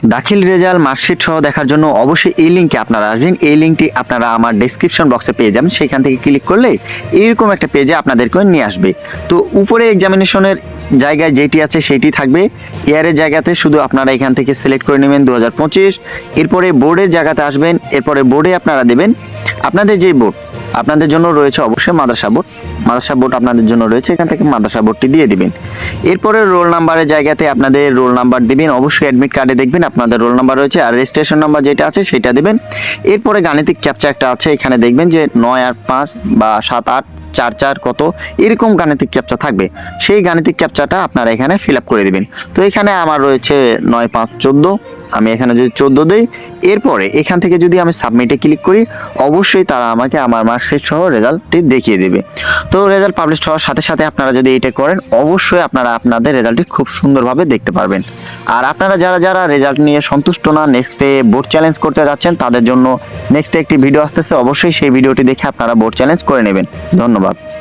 দাখিল result, marksheet সহ দেখার জন্য অবশ্যই এই লিঙ্কে আপনারা আসবেন। এই লিঙ্কটি আপনারা আমার ডেসক্রিপশন বক্সে পেয়ে যাবেন। সেখান থেকে ক্লিক করলে এরকম একটা পেজে আপনাদেরকে নিয়ে আসবে। তো উপরে এক্সামিনেশনের জায়গায় যেটি আছে সেটি থাকবে। ইয়ারের জায়গাতে শুধু আপনারা এখান থেকে সিলেক্ট করে নেবেন দু হাজার পঁচিশ। এরপরে বোর্ডের জায়গাতে আসবেন। এরপরে বোর্ডে আপনারা দেবেন আপনাদের যে বোর্ড আপনাদের জন্য রয়েছে অবশ্যই মাদ্রাসা বোর্ড। মাদ্রাসা বোর্ড আপনাদের জন্য রয়েছে, এখান থেকে মাদ্রাসা বোর্ডটি দিয়ে দিবেন। এরপরে রোল নাম্বারের জায়গাতে আপনাদের রোল নাম্বার দিবেন, অবশ্যই অ্যাডমিট কার্ডে দেখবেন, আপনাদের রোল নাম্বার রয়েছে আর রেজিস্ট্রেশন নাম্বার যেটা আছে সেটা দেবেন। এরপরে গাণিতিক ক্যাপচা একটা আছে, এখানে দেখবেন যে নয় আট পাঁচ বা সাত আট চার চার কত, এরকম গাণিতিক ক্যাপচা থাকবে। সেই গাণিতিক ক্যাপচাটা আপনারা এখানে ফিল আপ করে দেবেন। তো এখানে আমার রয়েছে নয়, পাঁচ, চোদ্দ। আমি এখানে যদি চোদ্দ দিই, এরপরে এখান থেকে যদি আমি সাবমিটে ক্লিক করি, অবশ্যই তারা আমাকে আমার মার্কশিট সহ রেজাল্টটি দেখিয়ে দেবে। তো রেজাল্ট পাবলিশ হওয়ার সাথে সাথে আপনারা যদি এটা করেন, অবশ্যই আপনারা আপনাদের রেজাল্টটি খুব সুন্দরভাবে দেখতে পারবেন। আর আপনারা যারা যারা রেজাল্ট নিয়ে সন্তুষ্ট না নেক্সটে বোর্ড চ্যালেঞ্জ করতে যাচ্ছেন, তাদের জন্য নেক্সটে একটি ভিডিও আসতেছে। অবশ্যই সেই ভিডিওটি দেখে আপনারা বোর্ড চ্যালেঞ্জ করে নেবেন। ধন্যবাদ। lot.